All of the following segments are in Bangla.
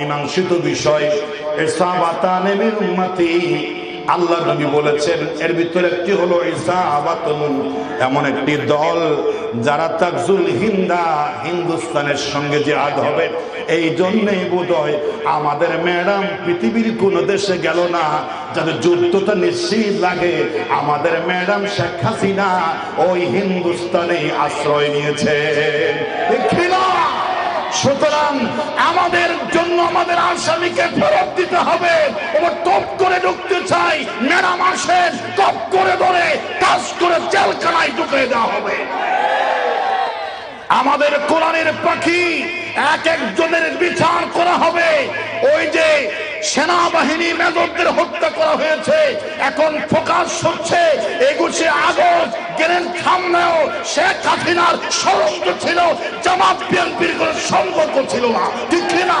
মীমাংসিত বিষয়। আল্লাহ নবী বলেছেন, এর ভিতরে একটি হলো এমন একটি দল যারা তাকজুল হিন্দা, হিন্দুস্তানের সঙ্গে জিহাদ হবে। এই জন্যই বোধহয় আমাদের ম্যাডাম পৃথিবীর কোন দেশে গেল না, যাদের যুদ্ধটা নিশ্চিত লাগে। আমাদের ম্যাডাম শেখ হাসিনা ওই হিন্দুস্তানে আশ্রয় নিয়েছে? সুতরাং আমাদের জন্য আমাদের আসামিকে ফেরত দিতে হবে। ওরা টপ করে ঢুকতে চাই, মেরা মাসের টপ করে ধরে, কাজ করে জেলখানায় ঢুকে দেওয়া হবে। আমাদের কোরআনের পাখি এক একজনের বিচার করা হবে। ওই যে সেনাবাহিনী মেজরদের হত্যা করা হয়েছে। এখন ফোকাস হচ্ছে, একুশে আগস্ট গেলেন সামনেও শেখ হাসিনার ষড়যন্ত্র ছিল, জামাত বিএনপির কোনো সম্পর্ক ছিল না। ঠিক না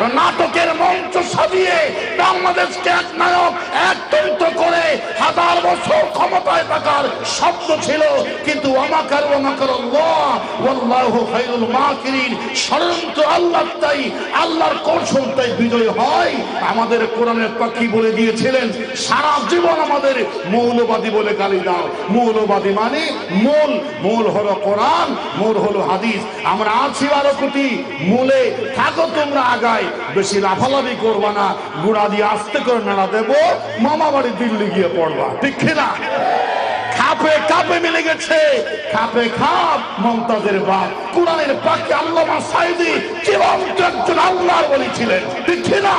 নাটকের মঞ্চ সাজিয়ে বাংলাদেশকে এক নায়ক একতন্ত্র করে হাজার বছর ক্ষমতায় থাকার শব্দ ছিল। কিন্তু আমাকার মাকিরিন। ষড়যন্ত্র আল্লাহ তাই, আল্লাহর কৌশল তাই বিজয় হয়। আমাদের কোরআনের পাখি বলে দিয়েছিলেন, সারা জীবন আমাদের মৌলবাদী বলে গালি দাও। মৌলবাদী মানে মূল মূল হলো কোরআন, মূল হলো হাদিস। আমরা আছি বারো কোটি, মূলে থাকো তোমরা আগায়। বেশি লাফালাফি করবা না, গুড়া দিয়ে আস্তে করে নাড়া দেবো, মামা বাড়ি দিল্লি গিয়ে পড়বা, ঠিক না খাপে কাপে মিলে গেছে, খাপে খাপ, মমতাজের বাপ কোরআনের আল্লামা সাইদি, জীবন্ত একজন বলেছিলেন না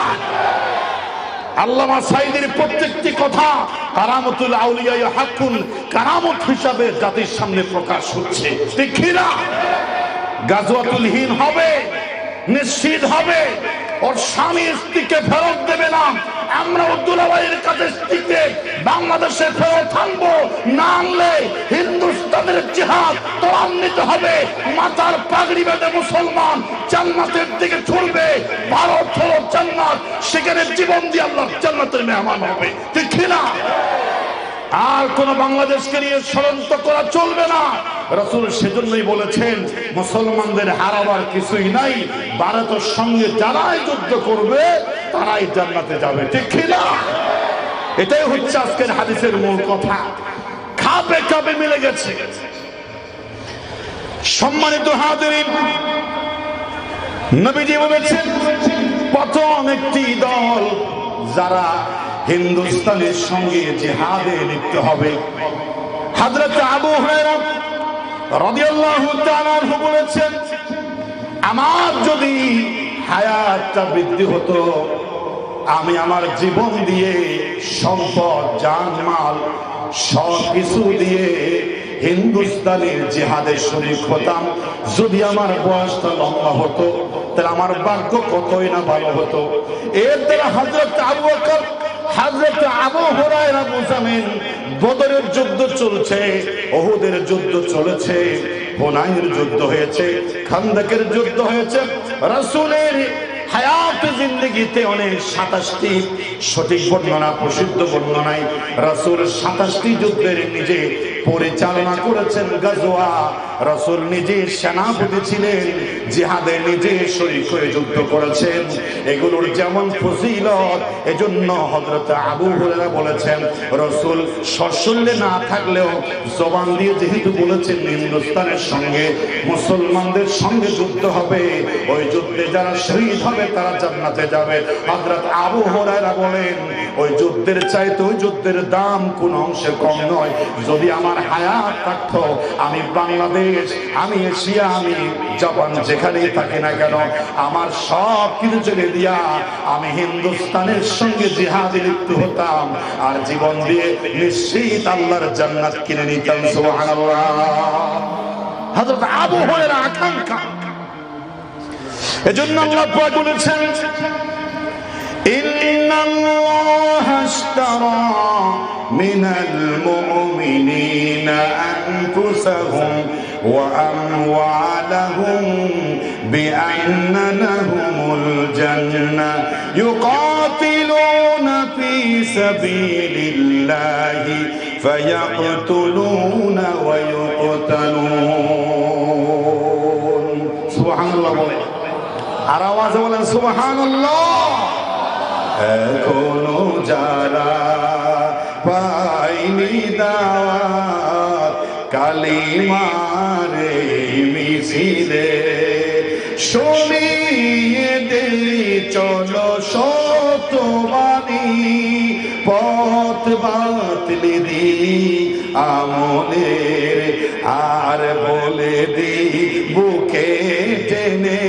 আল্লামা সাইদের প্রত্যেকটি কথা কারামতুল আউলিয়া হাকুন কারামত হিসাবে জাতির সামনে প্রকাশ হচ্ছে, ঠিক না গাজওয়াতুল হিন হবে নিশ্চিত হবে। ওর স্বামী স্ত্রীকে ফেরত দেবে না। আমরা উদ্দুলাবাইয়ের কাছে স্ত্রীকে বাংলাদেশে ফেরত আনব। না আনলে হিন্দুস্তানের জিহাদ ত্বরান্বিত হবে। মাথার পাগড়ি বেঁধে মুসলমান জান্নাতের দিকে ছুটবে ভারত হলো জান্নাত। সেখানে জীবন দিয়ে আল্লাহ জান্নাতের মেহমান হবে। ঠিক না আর কোন বাংলাদেশকে নিয়ে ষড়যন্ত্র করা চলবে না। রসুল সেজন্যই বলেছেন, মুসলমানদের হারাবার কিছুই নাই, ভারতের সঙ্গে যারাই যুদ্ধ করবে, তারাই জান্নাতে যাবে, ঠিক না? এটাই হচ্ছে আজকের হাদিসের মূল কথা। খাপে খাপে মিলে গেছে। সম্মানিত হাজিরিন, নবীজি বলেছেন, প্রথম একটি দল যারা হিন্দুস্তানের সঙ্গে জেহাদে লিপ্ত হবে হাজরত আবু আনহু বলেছেন, আমার যদি হায়াতটা বৃদ্ধি হতো, আমি আমার জীবন দিয়ে সম্পদ, জানমাল সব কিছু দিয়ে হিন্দুস্তানের জেহাদের শরীর হতাম। যদি আমার বয়সটা লম্বা হতো, তাহলে আমার ভাগ্য কতই না ভালো হতো। এর দ্বারা হজরত আবু হজরত আবু বুঝামেন বদরের যুদ্ধ চলছে, ওহুদের যুদ্ধ চলেছে, হোনাইয়ের যুদ্ধ হয়েছে, খান্দাকের যুদ্ধ হয়েছে। রাসূলের হায়াত জিন্দগিতে অনেক সাতাশটি সঠিক বর্ণনা, প্রসিদ্ধ বর্ণনায় রাসূল সাতাশটি যুদ্ধের নিজে পরিচালনা করেছেন গাজোয়া। রাসূল নিজে সেনাপতি ছিলেন, জিহাদে নিজে শরীক হয়ে যুদ্ধ করেছেন। এগুলোর যেমন ফজিলত, এজন্য হযরত আবু হুরায়রা বলেছেন, রাসূল সশল্যে না থাকলেও জবান দিয়ে যেহেতু বলেছেন হিন্দুস্তানের সঙ্গে, মুসলমানদের সঙ্গে যুদ্ধ হবে, ওই যুদ্ধে যারা শহীদ হবে তারা জান্নাতে যাবে। হযরত আবু হুরায়রা বলেন ওই যুদ্ধের চাইতে ওই যুদ্ধের দাম কোন অংশে কম নয়। যদি আমার হায়াত থাকতো, আমি বাংলাদেশ, আমি এশিয়া, আমি জাপান যেখানেই থাকি না কেন, আমার সব কিছু ছেড়ে দিয়া আমি হিন্দুস্তানের সঙ্গে জিহাদে লিপ্ত হতাম আর জীবন দিয়ে নিশ্চিত আল্লাহর জান্নাত কিনে নিতাম, সুবহানাল্লাহ। হযরত আকাঙ্ক্ষা। এজন্য আল্লাহ বলেছেন إن الله اشترى من المؤمنين أنفسهم وأموالهم بأن لهم الجنة يقاتلون في سبيل الله فيقتلون ويقتلون سبحان الله আর আওয়াজে বলেন সুবহানাল্লাহ এখনও যারা পাইনি দাওয়াত, কালিমারে মিছিলে শুনিয়ে দে চলো সতবাণী পথ বাতলি দি আমলের, আর বলে দি বুকে টেনে।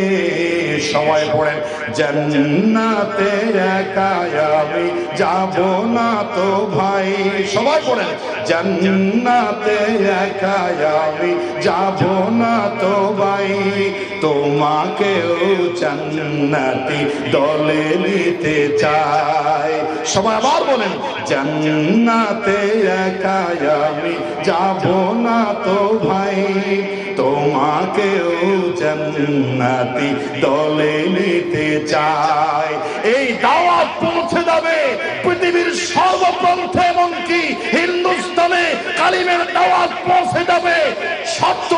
সবাই পড়েন জান্নাতে একাই আমি যাব না তো ভাই। সবাই পড়েন জান্নাতে একাই আমি যাব না তো ভাই। তোমাকেও জান্নাতি দলে নিতে চাই। সবাই আবার বলেন, জান্নাতে একাই আমি যাব না তো ভাই। তোমাকেও জান্নাতি দলে নিতে চাই। এই দাওয়াত পৌঁছে যাবে পৃথিবীর সর্বপ্রান্তে এমনকি হিন্দুস্তানে কালিমের দাওয়াত পৌঁছে যাবে। সত্য